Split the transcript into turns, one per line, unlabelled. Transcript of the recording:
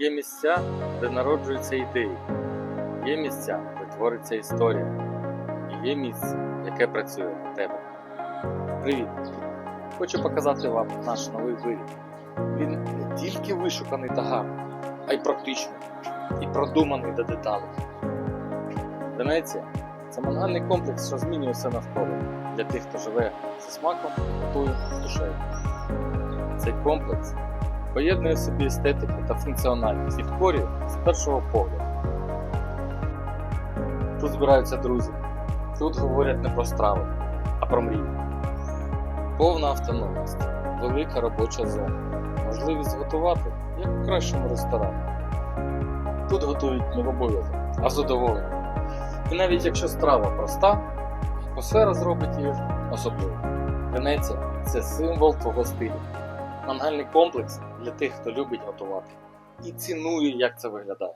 Є місця, де народжуються ідеї, є місця, де твориться історія, і є місце, яке працює на тебе. Привіт! Хочу показати вам наш новий виріб. Він не тільки вишуканий та гарний, а й практичний і продуманий до деталей. Венеція це мангальний комплекс, що змінює все навколо для тих, хто живе зі смаком, готує з душею. Цей комплекс поєднує собі естетику та функціональність, підкорює з першого погляду. Тут збираються друзі, тут говорять не про страви, а про мрії. Повна автономність, велика робоча зона, можливість готувати, як у кращому ресторані. Тут готують не в обов'язок, а з задоволенням. І навіть якщо страва проста, атмосфера зробить її особливою. Венеція це символ твого стилю. Мангальний комплекс для тих, хто любить готувати і цінує, як це виглядає.